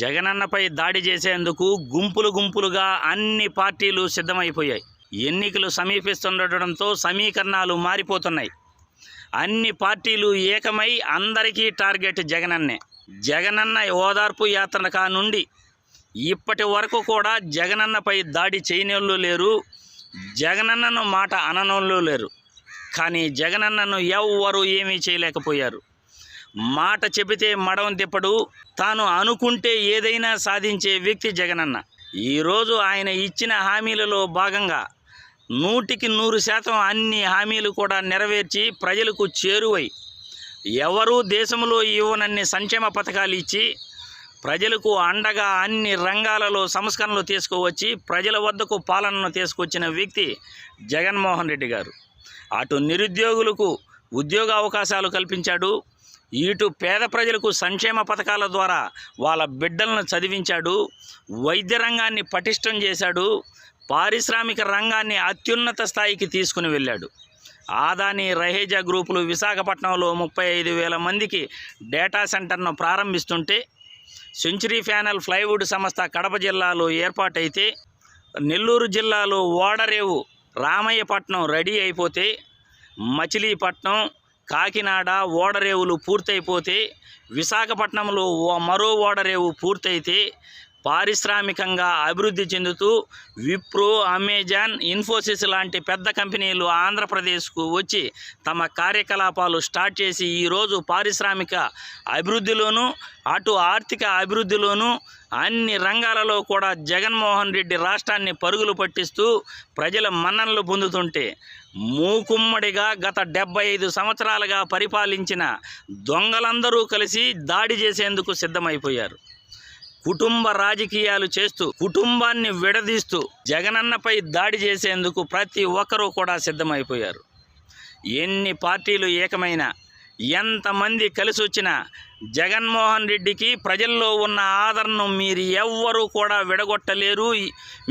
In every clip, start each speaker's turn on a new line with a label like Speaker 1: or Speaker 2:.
Speaker 1: జగనన్నపై దాడి చేసేందుకు గుంపులు గుంపులుగా అన్ని పార్టీలు సిద్ధమైపోయాయి. ఎన్నికలు సమీపిస్తుండటంతో సమీకరణాలు మారిపోతున్నాయి. అన్ని పార్టీలు ఏకమై అందరికీ టార్గెట్ జగనన్నే. జగనన్న ఓదార్పు యాత్ర కా నుండి ఇప్పటి వరకు కూడా జగనన్నపై దాడి చేయనోళ్ళు లేరు జగనన్నను మాట అననోళ్ళు లేరు. కానీ జగనన్నను ఎవ్వరూ ఏమీ చేయలేకపోయారు. మాట చెబితే మడవం తిప్పడు. తాను అనుకుంటే ఏదైనా సాధించే వ్యక్తి జగనన్న. ఈరోజు ఆయన ఇచ్చిన హామీలలో భాగంగా నూటికి నూరు శాతం అన్ని హామీలు కూడా నెరవేర్చి ప్రజలకు చేరువై ఎవరూ దేశంలో ఇవ్వనన్ని సంక్షేమ పథకాలు ఇచ్చి ప్రజలకు అండగా అన్ని రంగాలలో సంస్కరణలు తీసుకువచ్చి ప్రజల వద్దకు పాలనను తీసుకొచ్చిన వ్యక్తి జగన్మోహన్ రెడ్డి గారు. అటు నిరుద్యోగులకు ఉద్యోగ అవకాశాలు కల్పించాడు. ఇటు పేద ప్రజలకు సంక్షేమ పథకాల ద్వారా వాళ్ళ బిడ్డలను చదివించాడు వైద్య రంగాన్ని పటిష్టం చేశాడు పారిశ్రామిక రంగాన్ని అత్యున్నత స్థాయికి తీసుకుని వెళ్ళాడు. ఆదాని రహేజా గ్రూపులు విశాఖపట్నంలో ముప్పై ఐదు వేల మందికి డేటా సెంటర్ను ప్రారంభిస్తుంటే సెంచరీ ఫ్యానల్ ప్లైవుడ్ సంస్థ కడప జిల్లాలో ఏర్పాటైతే నెల్లూరు జిల్లాలో ఓడరేవు రామయ్యపట్నం రెడీ అయిపోతే మచిలీపట్నం కాకినాడ ఓడరేవులు పూర్తయిపోతే విశాఖపట్నంలో ఓ- మరో ఓడరేవు పూర్తయితే పారిశ్రామికంగా అభివృద్ధి చెందుతూ విప్రో అమెజాన్ ఇన్ఫోసిస్ లాంటి పెద్ద కంపెనీలు ఆంధ్రప్రదేశ్కు వచ్చి తమ కార్యకలాపాలు స్టార్ట్ చేసి ఈరోజు పారిశ్రామిక అభివృద్ధిలోనూ అటు ఆర్థిక అభివృద్ధిలోనూ అన్ని రంగాలలో కూడా జగన్మోహన్ రెడ్డి రాష్ట్రాన్ని పరుగులు పట్టిస్తూ ప్రజల మన్ననలు పొందుతుంటే మూకుమ్మడిగా గత డెబ్బై ఐదు సంవత్సరాలుగా పరిపాలించిన దొంగలందరూ కలిసి దాడి చేసేందుకు సిద్ధమైపోయారు. కుటుంబ రాజకీయాలు చేస్తూ కుటుంబాన్ని విడదీస్తూ జగనన్నపై దాడి చేసేందుకు ప్రతి ఒక్కరూ కూడా సిద్ధమైపోయారు. ఎన్ని పార్టీలు ఏకమైన ఎంతమంది కలిసి వచ్చినా జగన్మోహన్ రెడ్డికి ప్రజల్లో ఉన్న ఆదరణను మీరు ఎవ్వరూ కూడా విడగొట్టలేరు.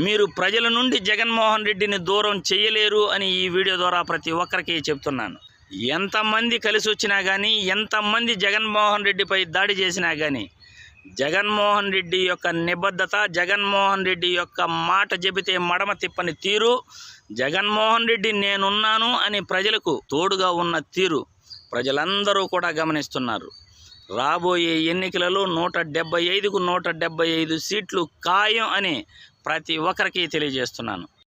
Speaker 1: మీరు ప్రజల నుండి జగన్మోహన్ రెడ్డిని దూరం చేయలేరు అని ఈ వీడియో ద్వారా ప్రతి ఒక్కరికి చెప్తున్నాను. ఎంతమంది కలిసి వచ్చినా కానీ ఎంతమంది జగన్మోహన్ రెడ్డిపై దాడి చేసినా కానీ జగన్మోహన్ రెడ్డి యొక్క నిబద్ధత జగన్మోహన్ రెడ్డి యొక్క మాట చెబితే మడమ తిప్పని తీరు జగన్మోహన్ రెడ్డి నేనున్నాను అని ప్రజలకు తోడుగా ఉన్న తీరు ప్రజలందరూ కూడా గమనిస్తున్నారు. రాబోయే ఎన్నికలలో నూట డెబ్బై ఐదుకు నూట డెబ్బై ఐదు సీట్లు ఖాయం అని ప్రతి ఒక్కరికి తెలియజేస్తున్నాను.